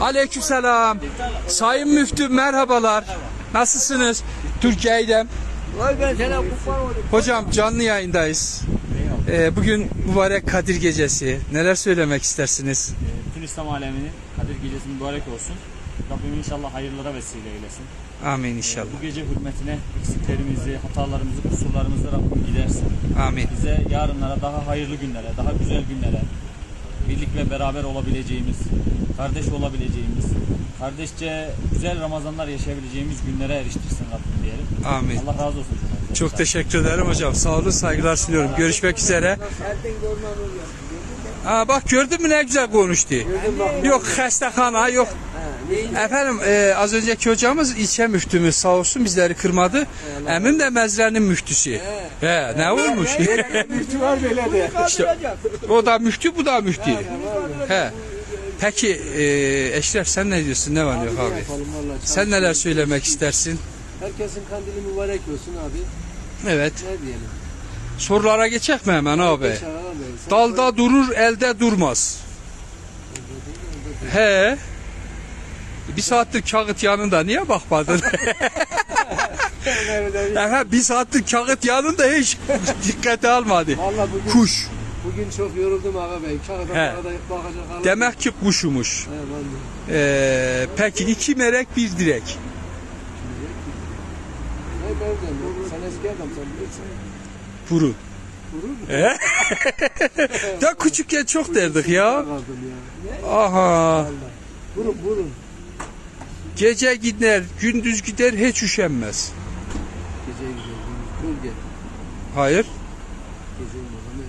Aleykümselam. Sayın Müftü merhabalar. Nasılsınız? Türkiye'den. Vay ben sana kurban olayım. Hocam canlı yayındayız. Ee, bugün mübarek Kadir Gecesi. Neler söylemek istersiniz? Bütün İslam aleminin Kadir Gecesi mübarek olsun. Rabbim inşallah hayırlara vesile eylesin. Amin inşallah. Bu gece hürmetine eksiklerimizi, hatalarımızı, kusurlarımızı Rabbim gidersin. Amin. Bize yarınlara daha hayırlı günlere, daha güzel günlere, birlik ve beraber olabileceğimiz, kardeş olabileceğimiz, kardeşçe güzel Ramazanlar yaşayabileceğimiz günlere eriştirsin Rabbim diyelim. Amin. Allah razı olsun. Çok teşekkür ederim hocam. Sağ olun, saygılar sunuyorum. Görüşmek üzere. Aa, bak gördün mü ne güzel konuştu. Yok hastahana yok. Efendim e, az önceki hocamız ilçe müftümüz sağ olsun bizleri kırmadı. Emin de mezrenin müftüsü. He, ne olmuş? Müftü var böyle de. İşte, o da müftü bu da müftü. He. Peki e, Eşref sen ne diyorsun? Ne var ne yok abi? Yapalım vallahi. Sen neler söylemek istersin? Herkesin kandili mübarek olsun abi. Evet. Ne diyelim? Sorulara geçecek mi hemen abi? Geç alalım beni. Sen Dalda durur, elde durmaz. He. Bir saattir kağıt yanında niye bakmadın? Aha, bir saattir kağıt yanında hiç dikkate almadı. Vallahi bugün, Kuş. bugün çok yoruldum abi ben. Kağıda He. kağıda bakacak halim. Demek ki kuşumuş. He vallahi. Ee, peki iki merek bir direk. Ne nereden? Sen eski bilirsin. Burun. Mu? He? küçükken çok derdik ya. Ya. Aha. Vurun vurun. Gece gider, gündüz gider hiç üşenmez. Gece gidelim. Gölge. Hayır. Gece olmadan ne?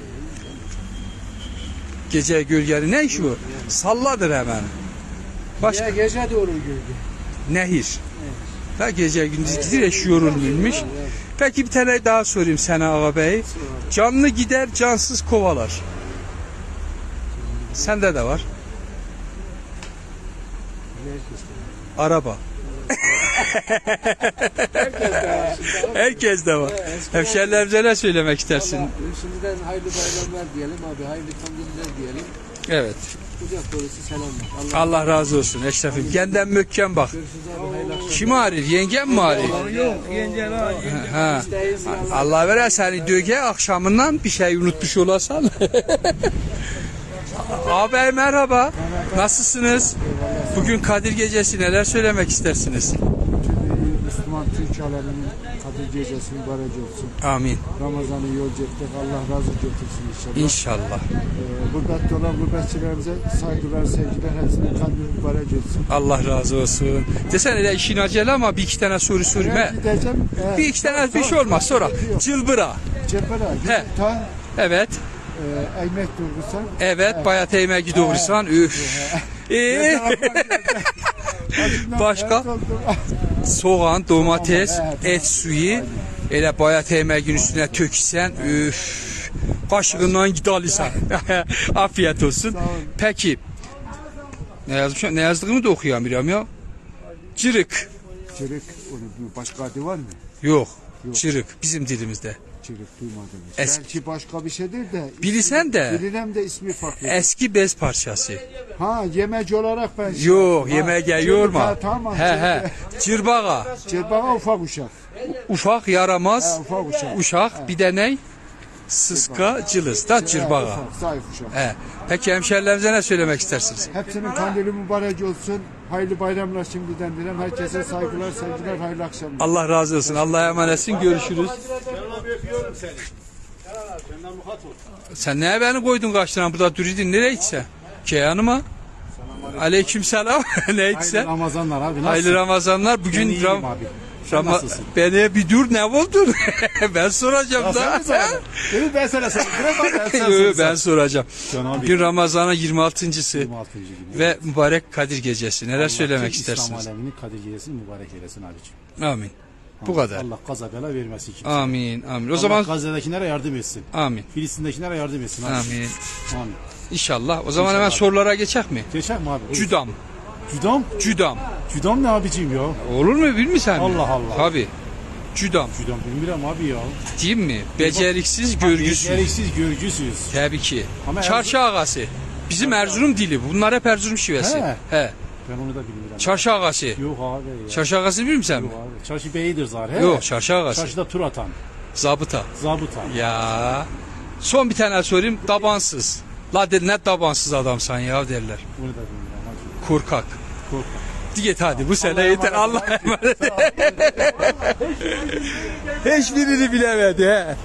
Gece gölgeli ne iş bu? Salladır hemen. Başka Ya gece doğru gölge. nehir. Ha gece gündüz gider hiç yorulmuyormuş. Peki bir tane daha sorayım sana ağabey. Canlı gider cansız kovalar. Sende de var. Araba. Herkes de var. Hemşerilerimize ne söylemek istersin? Allah şimdiden hayırlı bayramlar diyelim abi. Hayırlı kandiller diyelim. Evet. Kucak dolusu selamlar. Allah Allah razı olsun Eşref'im. Kendin mökken bak. Kim ağrır? Yengem mi ağrır? Yok yenge lan. Ha. Allah. Vere seni döge akşamından bir şey unutmuş olasan. Ağabey merhaba. Nasılsınız? Bugün Kadir Gecesi neler söylemek istersiniz? Müslüman Türk aleminin Kadir Gecesi mübarek olsun. Amin. Ramazan'ı yolcu ettik. Allah razı getirsin inşallah. İnşallah. Ee, gurbette olan gurbetçilerimize saygılar, sevgiler hepsinin kandili mübarek olsun. Allah razı olsun. Desene öyle işin acele ama bir iki tane soru he. gideceğim. Ee, Bir iki tane bir şey olmaz sonra. Cılbıra. Cephera, He. Evet. E, ekmek durgusan. Evet. Bayat eğmeği doğrusan. Üf. Ee, Başka? soğan, domates, et suyu. Elə bayat eğmeğin üstüne töksən. Üf. Kaşığından gidalisan. Afiyet olsun. Peki. Ne yazmışım? Ne yazdığımı da okuyamıyorum ya. Çelik, onu başka adı var mı? Yok. Cırık bizim dilimizde. Çelik duymadım. Eski- Belki başka bir şeydir de. Bilirsen de Bilinem de ismi farklı. eski bez parçası. ha yemek olarak ben. Yok Ha, yemeğe çelik, yorma. ha, Tamam. He he. Cırbağa. Cırbağa ufak uşak. Ufak yaramaz. Ha, ufak uşak. Uşaq bir də nə? Sıska, cılız da cırbağa. ufak, zayıf uşak. He. Peki hemşerilerimize ne söylemek istersiniz? Hepsinin kandili mübarek olsun. Hayırlı bayramlar şimdiden dilerim. Herkese saygılar, sevgiler, hayırlı akşamlar. Allah razı olsun. Allah'a emanetsin. Görüşürüz. Sen neye beni koydun karşına? Burada duruyordun. Nereye gitsen? Ki yanıma. Aleyküm selam. ne gitsen? Ramazanlar abi. Hayırlı Ramazanlar. Bugün iyiyim Ram abi. Sen nasılsın? Beni bir dur ne oldun? ben soracağım da. Evet ben sana Yo, ben soracağım. Bugün Ramazan'ın 26.sı 26. gün. ve mübarek Kadir Gecesi. Neler söylemek İslam istersiniz? aleminin Kadir Gecesi mübarek eylesin abicim. Amin. Bu kadar. Allah kaza bela vermesin kimse. Amin. Amin. O Allah zaman Gazze'dekilere yardım etsin. amin. Filistin'dekilere yardım etsin. Abi. Amin. Amin. İnşallah. O zaman hemen sorulara geçecek mi? Geçer mi abi? Cüdam. Cüdam? Cüdam. Cüdam ne abicim ya? Olur mu bilmiyorsun? Allah Allah. Tabii. Cüdam. Cüdam bilmiyorum abi ya. Değil mi? Beceriksiz, görgüsüz. Beceriksiz, görgüsüz. Tabii ki. Ama Çarşı ağası. Bizim Erzurum dili. Bunlar hep Erzurum şivesi. He. He. Ben onu da bilmiyorum. Çarşı ağası. Yok abi ya. Çarşı ağası bilir misin? Yok abi. Çarşı beyidir zaten. Yok çarşı ağası. Çarşıda tur atan. Zabıta. Zabıta. Ya. Son bir tane sorayım. Dabansız. La dedi ne dabansız adamsan ya derler. Bunu da bilmiyorum. Hadi. Korkak. Git hadi bu sene yeter. Allah'a emanet. Hiçbirini bilemedi he.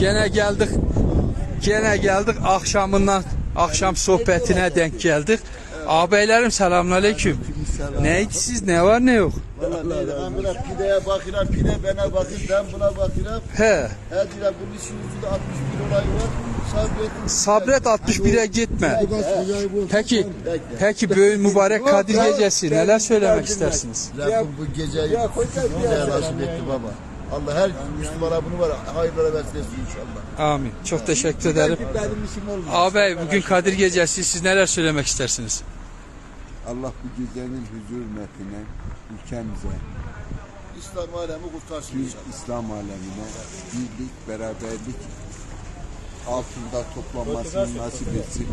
Gene geldik. Gene geldik akşamından akşam sohbetine denk geldik. Ağabeylerim selamünaleyküm. Ne siz ne var ne yok? Vallahi ben buna pideye bakıram, pide bana bakır, ben buna bakıram. He. Her diler bunun işin ucunda 61 olay var. Sabretin. Sabret 61'e gitme. Peki, peki böyle mübarek Kadir Gecesi neler söylemek istersiniz? Rabbim bu geceyi güzel nasip etti baba. Allah her Müslümana bunu var. Hayırlara vesile etsin inşallah. Amin. Çok teşekkür ederim. Ağabey bugün Kadir Gecesi siz neler söylemek istersiniz? Allah bu gecenin huzur metine, ülkemize, İslam alemi kurtarsın bir inşallah. İslam alemine birlik, beraberlik altında toplanmasını nasip etsin.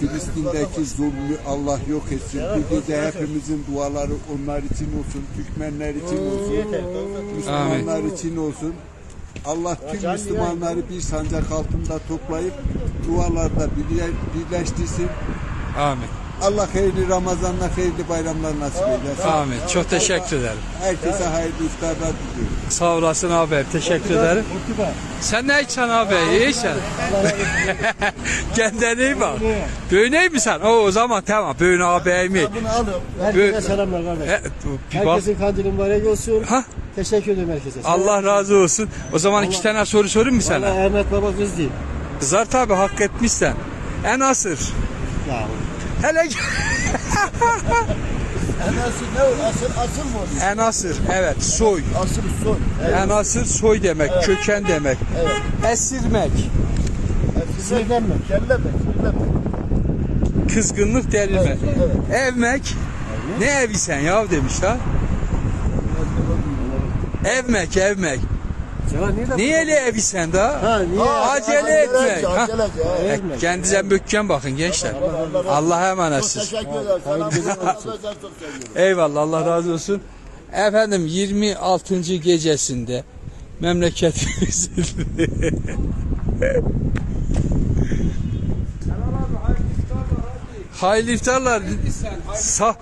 Filistin'deki zulmü Allah yok etsin. Bu gece hepimizin duaları onlar için olsun, Türkmenler için olsun, Müslümanlar için olsun. Allah tüm Müslümanları bir sancak altında toplayıp dualarda birle- birleştirsin. Amin. Allah hayırlı Ramazanlar, hayırlı bayramlar nasip eylesin. Amin. Çok teşekkür ederim. Herkese hayırlı iftarlar diliyorum. Sağ olasın ağabey. Teşekkür ederim. Sen ne içsen ağabey? İyiysen. Kendine iyi bak. Böyle mi sen? O, o zaman tamam. Böyle ağabey mi? Bunu. Böyle- Herkese selamlar kardeş. He, bir bak. Herkesin kandili mübarek olsun. Ha? Teşekkür ederim herkese. Allah razı olsun. O zaman iki tane soru sorayım mı Allah sana? Ahmet Baba kız değil. Kızar tabi hak etmişsen. En asır. Ya Hele En asıl ne o? Asıl, asıl mı oluyor? en asır. Evet soy. Asıl son. En asır soy demek, köken demek. Esirmek, sinirlenme. Kelleme, kelleme. kızgınlık derilmek. Evmek. Ne evi sen ya demiş ha. Evmek, evmek. Ya niye de Niye öyle evi sen daha? Ha niye? Acele etmek. Ha. Acelece. E, Kendinize mökken bakın gençler. Allah'a emanetsiniz. Teşekkür ederim. Selam. Allah çok seviyorum. Eyvallah Allah razı olsun. Efendim 26. gecesinde memleketimizin Hayırlı iftarlar. Sa-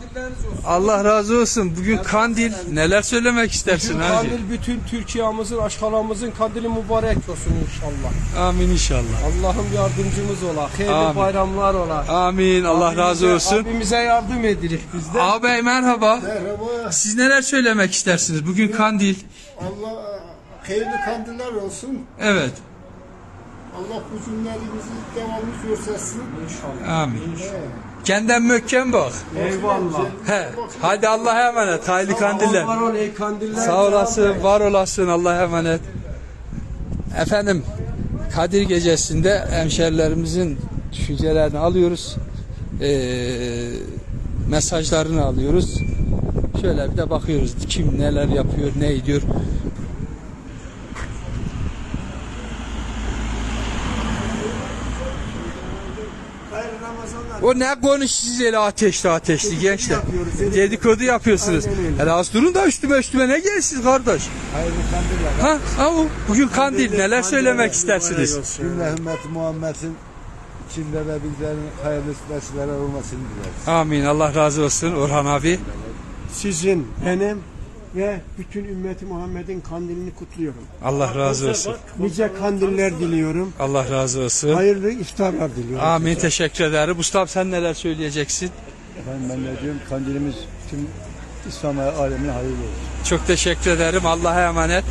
Allah razı olsun. Bugün kandil. Neler söylemek istersin hacı? Kandil bütün Türkiye'mizin, aşkalamızın kandili mübarek olsun inşallah. Amin inşallah. Allah'ım yardımcımız ola, hayırlı Amin. bayramlar ola. Amin. Allah razı Abimize- olsun. Abimize yardım edilir biz de. Ağabey merhaba. Merhaba. Siz neler söylemek istersiniz? Bugün kandil. Allah hayırlı kandiller olsun. Evet. Allah bu günlerimizi devamlı göstersin. Amin. Kendinden mökken bak. Eyvallah. He. Hadi Allah'a emanet. Hayırlı kandiller. Var ol ey kandiller. Sağ olasın, var olasın. Allah'a emanet. Efendim, Kadir Gecesi'nde hemşerilerimizin düşüncelerini alıyoruz. Ee, mesajlarını alıyoruz. Şöyle bir de bakıyoruz. Kim neler yapıyor, ne ediyor. O ne konuşuyorsunuz öyle ateşli ateşli gençler. Dedikodu yapıyorsunuz. Hele az durun da üstüme üstüme ne gelirsiniz kardeş? Hayırlı kandiller. Ha, ha o. Bugün kandil neler söylemek istersiniz? Cümle ümmeti Muhammed'in içinde ve bizlerin hayırlı olmasını dileriz. Amin. Allah razı olsun Orhan abi. Sizin, benim ve bütün ümmeti Muhammed'in kandilini kutluyorum. Allah razı olsun. Nice kandiller diliyorum. Allah razı olsun. Hayırlı iftarlar diliyorum. Amin. Teşekkür ederim. Mustafa sen neler söyleyeceksin? Efendim ben de diyorum kandilimiz tüm İslam alemine hayırlı olsun. Çok teşekkür ederim. Allah'a emanet.